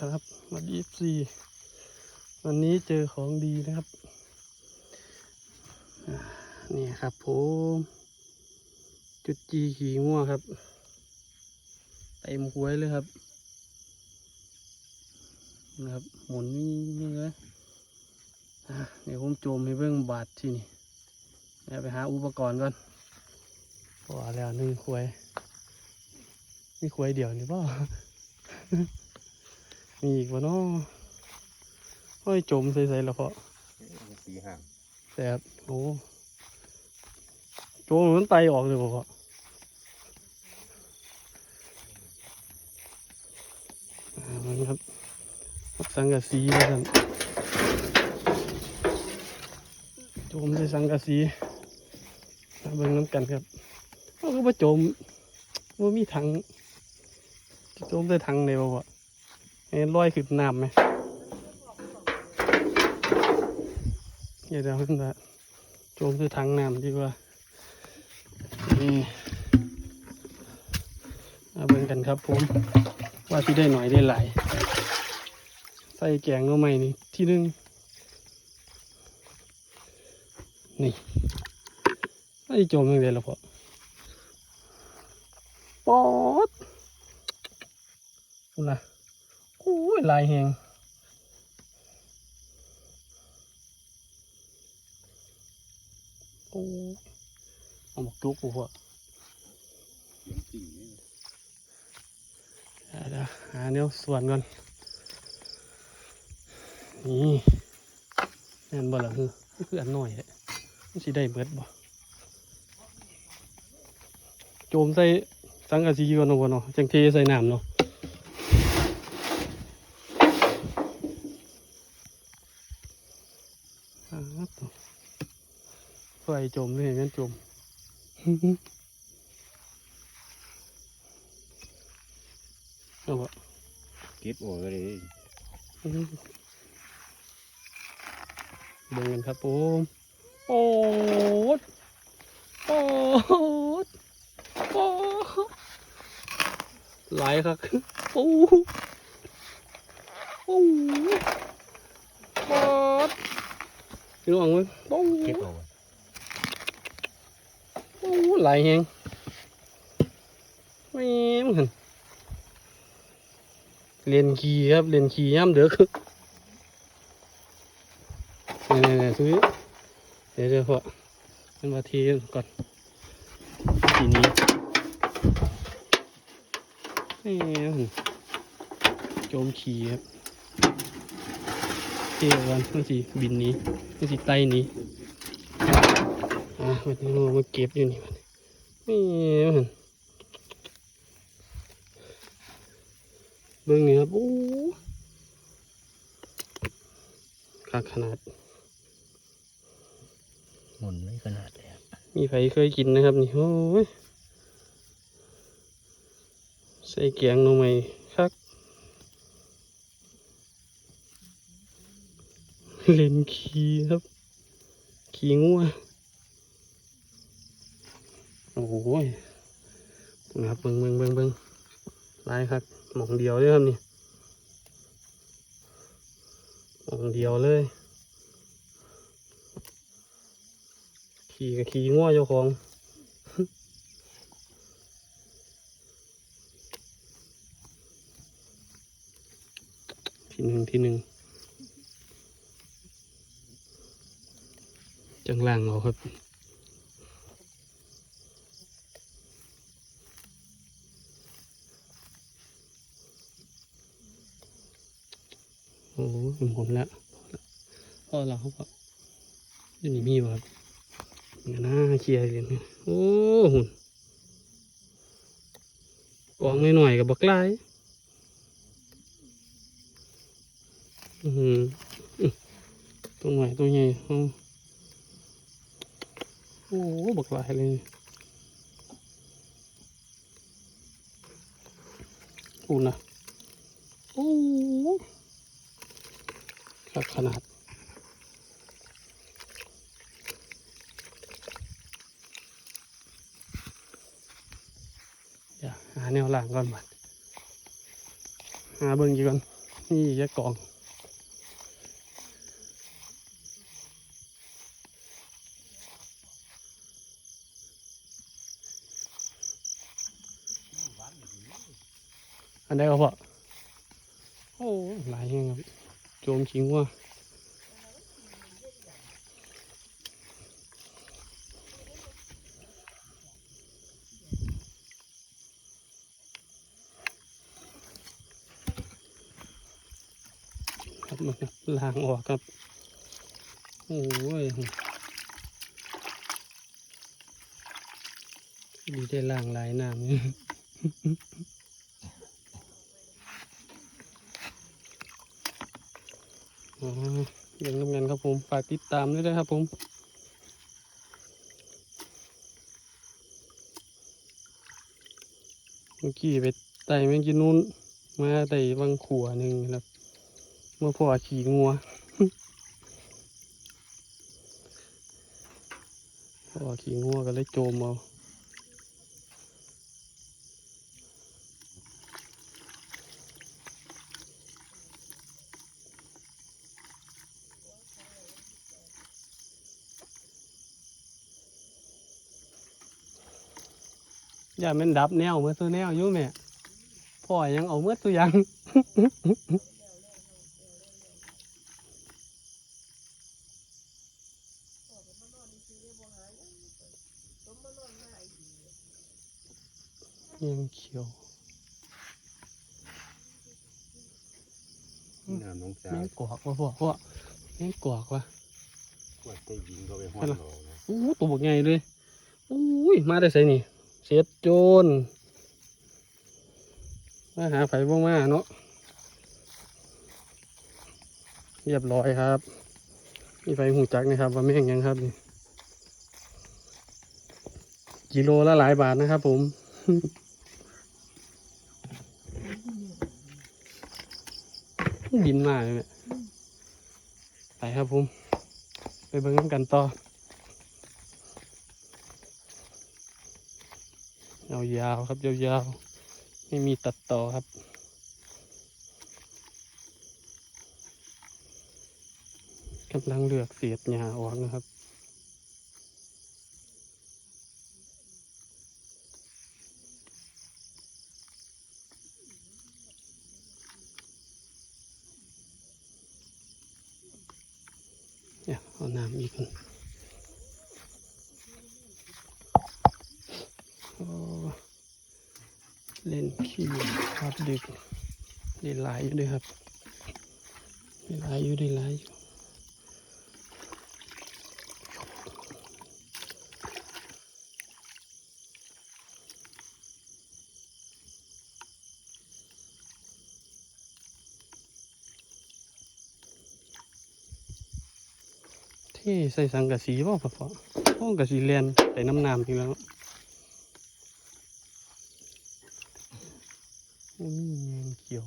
ครับมาดีซีวันนี้เจอของดีนะครับ นี่ครับผมจุดจีขี่ง่วครับเต็มหวยเลยครับนะครับ หมุนนี่เลยเดี๋ยวผมโจมให้เบิ่งบาทที่นี่เดี๋ยวไปหาอุปกรณ์ก่อนพอแล้วหนึ่งหวยมีหวยเดียวนี่เปล่า มีอีกวะเนาะห้อยจมใส่ๆแล้วพอตีห่างแสบโอ้โจมมันไตออกเลยบ่พออ่ามันครับกับสังกะสีแล้วกันโจมใส่สังกะสีมาเบิ่งน้ำกันครับเขาก็มาโจมว่ามีถังโจมใส่ถังเลยบ่พอให้ ลอยขึ้นน้ำไหมเดี๋ยวเดี๋ยวมันจะโจมด้วยถังน้ำดีกว่านี่มาเบิ่งกันครับผมว่าที่ได้หน่อยได้หลายใส่แกงเอาใหม่นี่ที่นึงนี่ไอ้โจมยังไงล่ะพ่อปอดคุณล่ะโอ้ย ลายแหงโอ้เอาหมกจุกกูพอเสียงจริงนี่เดี๋ยวหาเนี้ยส่วนก่อนนี่แม่นบ่ละคือคืออันน้อยแหละมันสิได้เบิดบ่โจมใส่สังกะสีก่อนเนาะบ่เนาะจังเทใส่น้ำเนาะอ่าตัว ไฟจมเลยงั้นจมเอาบ่เก็บโอ้เลยเบิ่งกันครับผมโอ้ดโอ้ดโอ้ดหลายครับโอ้โอ้ปอดพี่ น้องมั้ยโอ้เก็บโอ้โอ้หลายแฮงแม่มหันเรียนขี่ครับเรียนขี่ย่ำเด้อคือนี่นี่ซื้อเดี๋ยวเดี๋ยวพอเป็นมาทีก่อนทีนี้นี่มันโจมขี่ครับ เที่ยวกันมันสิบินหนี้มันสิไต่หนี้อะวันนี้เรามาเก็บอยู่นี่มันนี่มันเบิ่งนี่ครับโอ้ขาดขนาดหมุนไม่ขนาดเลยครับมีใครเคยกินนะครับนี่โอ้ยใส่เกียงลงไปคัก เล่นขี้ครับ ขี้งัวโอ้ยนะครับเบิ้งเบิ้งเบิ้งเบิ้งลายครับหมองเดียวเลยครับนี่หมองเดียวเลยขี่กับขี่ง้อเจ้าของทีหนึ่งทีหนึ่ง จังล่างเอาครับโอ้โหหมุนแล้วพอแล้วครับออยังมีบ่ครับนี่นะเคลียร์เลยเนี่ยโอ้หุ่นกองหน่อยๆกับบักไล่อือหืออื้อตัวหน่อยตัวใหญ่เอา โอ้บักไล่เลยอุ่นะโอ้ครับขนาดเดี๋ยวหาแนวล่างก่อนบัดหาเบิ่งกี่ก่อน นี่แค่กอง อันใดก็พอโอ้หลายแห่งครับโจมขิงว่าครับมันล้างออกครับ โอ้ย ดีได้ล้างหลายน้ำนี่ อ๋อเรื่องน้ำเงินครับผม ฝากติดตามด้วยนะครับผมเมื่อกี้ไปไต่แมงกินนู้น มาไต่บางขัวหนึ่งครับ เมื่อพ่อขี่งัวพ่อขี่งัวก็เลยโจมเอา อย่าแมันดับแนวเมื่อตัวแนวอยู่แม่พ่อยังเอาเมื่อตัวยังยังเขียวน้ำน้องสาแม่วงกวากว่ะพ่อพ่อแม่งกวากว่ะขวดได้ยิงก็ไปห้อนเรานะอู้ตัวบกใหญ่เลยอุ้ยมาได้ใส่นี่ เสียดโจรมาหาไฟบ้างมาเนาะเรียบร้อยครับมีไฟหูจักนะครับ ว่าแม่งยังครับนี่กิโลละหลายบาทนะครับผมบินมาเลยไปครับผม ไปเบิ่งน้ำกันต่อาวๆครับยาวๆไม่มีตัดต่อครับ กำลังเลือกเสียดหญ้าออกนะครับเดี๋ยเอาน้ำอีกก่อนโอ้ เล่นขี้ครับดึกได้หลายอยู่ด้วยครับได้หลายอยู่ได้หลายอยู่ที่ใส่สังกะสีบ่ปะปะโอ้กะสีเลียนใส่น้ำน้ำอีกแล้วโอ้นี่แมงเขียว โ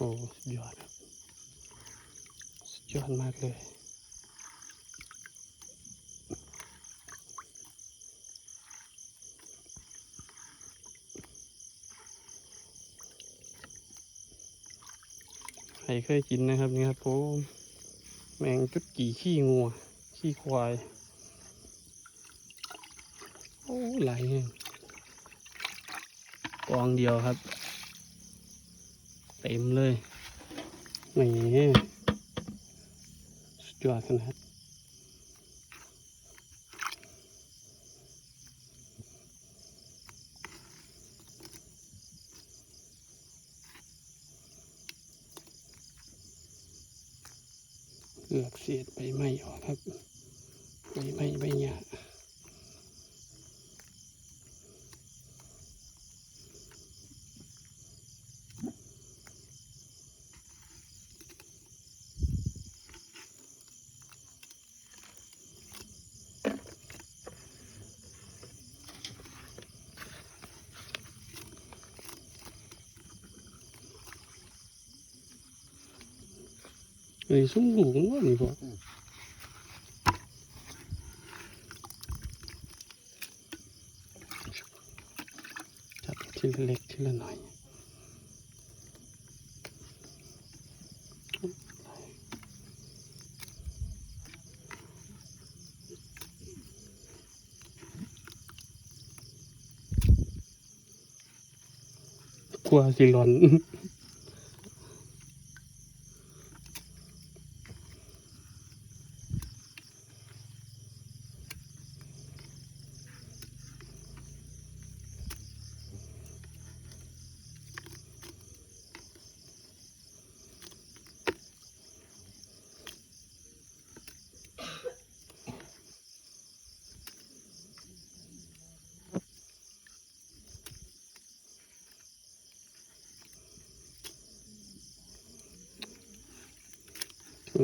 อ้สุดยอดสุดยอดมากเลย ใครเคยกินนะครับนี่ครับผมแมงจุดกี่ขี้งัว ขี้ควาย โอ้หลายแห่งกองเดียวครับ เต็มเลยนี่สุดยอดขนาดเลือกเศษใบไม้ออกครับใบไม้ใบหญ้า อันนี้ซุ้มลูกมันว่านี่พอจับทีละเล็กทีละหน่อยกลัวสิหลอน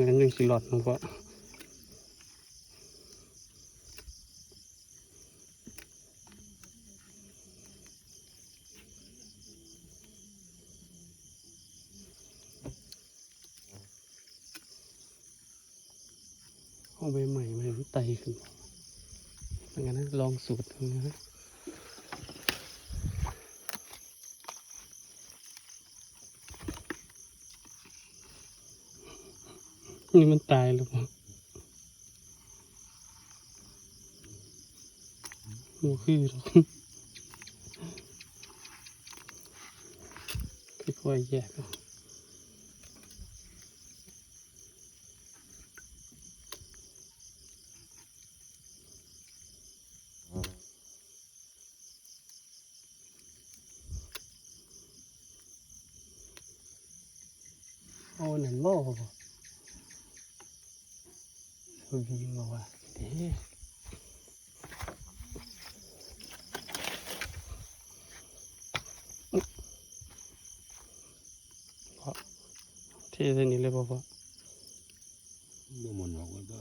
งั้นยังสิหลอดนะพ่อเอาใบใหม่มาให้มันไตขึ้นเป็นงั้นลองสูตรนะ นี่มันตายหรือเปล่าโอ้คือหรอกค่อยๆแยกเออาหนังโม่บ่เอายิงมาว่าเด้พอเทใส่นี้เลยบ่พอบ่มันบอกว่าบ่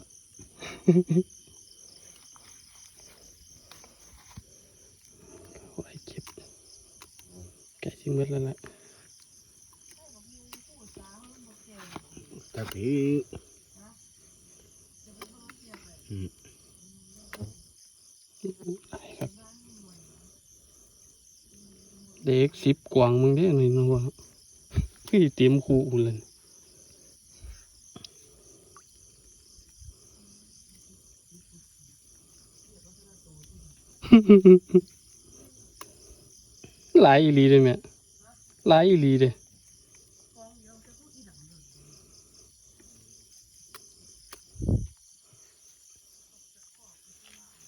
ไว้เก็บไก่ชิมเมดแล้วแหละตะกี้อะไรครับเด็กสิบกวางมึงได้หน่อยนะวะพี่เตรียมคูอุ่นเลย หลายอีลีเลยแม่หลายอีลีเลย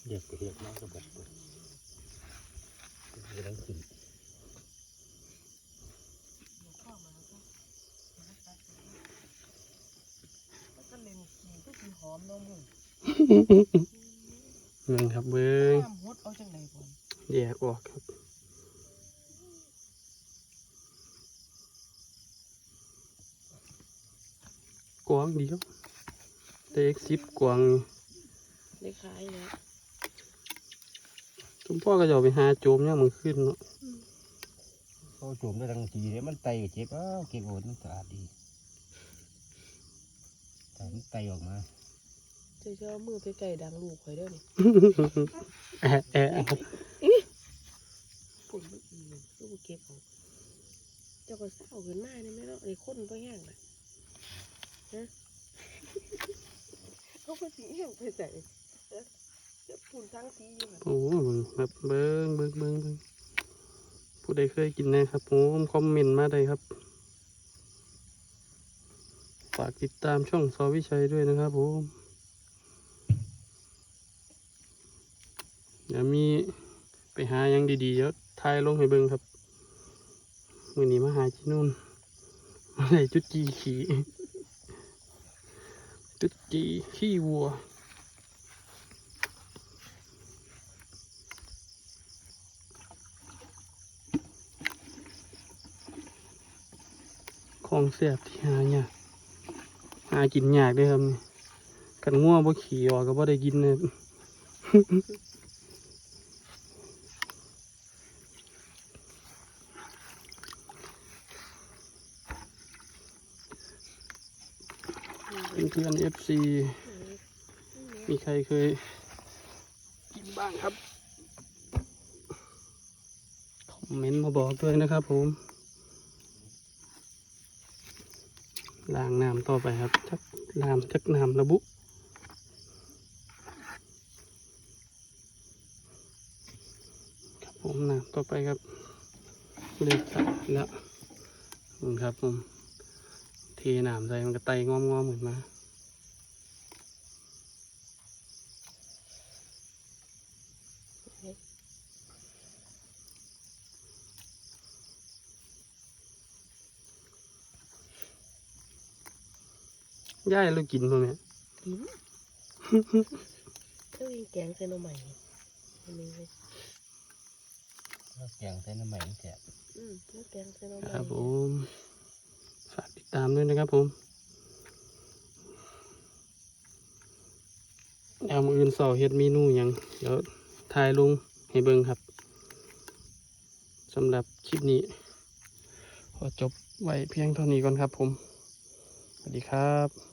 เด็กเฮ็ดมาก็บอกว่าจะได้กินก็เล่นกินก็กินหอมเนาะมึง เบิ่งครับเบิ่งน้ำฮดเอาจังไดก่อนแยกออกครับกวางเดียวเด็กสิบกวางนี่ได้ขายแล้วทุกพ่อก็จะเอาไปหาโจมเนี่ยามมันขึ้นเนาะเขาโจมได้ทั้งทีเลยมันไตก็เจ็บอ้าวเก็บโอนมันสะอาดดีแต่มันไตออกมา เจ้าเจ้ามือไปไก่ดังลูกข่อยเด้อนี่แอะแอะปุ่นมันอีกลูกเก็บเอาเจ้าก็เศร้าขึ้นมาเนี่ยแม่เนาะไอ้คนก็แห้งเลยฮะเขาก็สิแห้งไปใส่เจ้าปุ่นทั้งทีอยู่โอ้เบิ่งครับเบิ้งเบิ้งเบิ้งเบิ้งผู้ใดเคยกินนะครับผมคอมเมนต์มาได้ครับฝากติดตามช่องซอวิชัยด้วยนะครับผม ดี๋ยวมีไปหายังดีๆเดี๋ยวทายลงให้เบิ้งครับ มือนี้มาหาที่นู่นมาไหนจุดจีขี่จุดจีขี้วัวของเสียบที่หายากหากินยากด้วยครับนี่กันง่วงบ่ขี่ออกก็บ่ได้กินเลย เพื่ อนๆ FC มีใครเคยกินบ้างครับคอมคอมเมนต์มาบอกด้วยนะครับผมล้างน้ำต่อไปครับจักน้ำจักน้ำระบุครับผมน้ำต่อไปครับเลือกสะอาดแล้วนี่ครับผมเทน้ำใส่มันก็ไตงอมๆเหมือนมา ย่ายเรากินป่ะแม่กินก็มีแกงเส้นเอาใหม่อันนี้เลยแกงใส่น้ำใหม่แซ่บอืมแล้วแกงเส้นเอาใหม่ครับผมฝากติดตามด้วยนะครับผมเอามืออื่นเสาร์เฮ็ดเมนูหยังเดี๋ยวถ่ายลงให้เบิ่งครับสำหรับคลิปนี้ขอจบไว้เพียงเท่านี้ก่อนครับผม สวัสดีครับ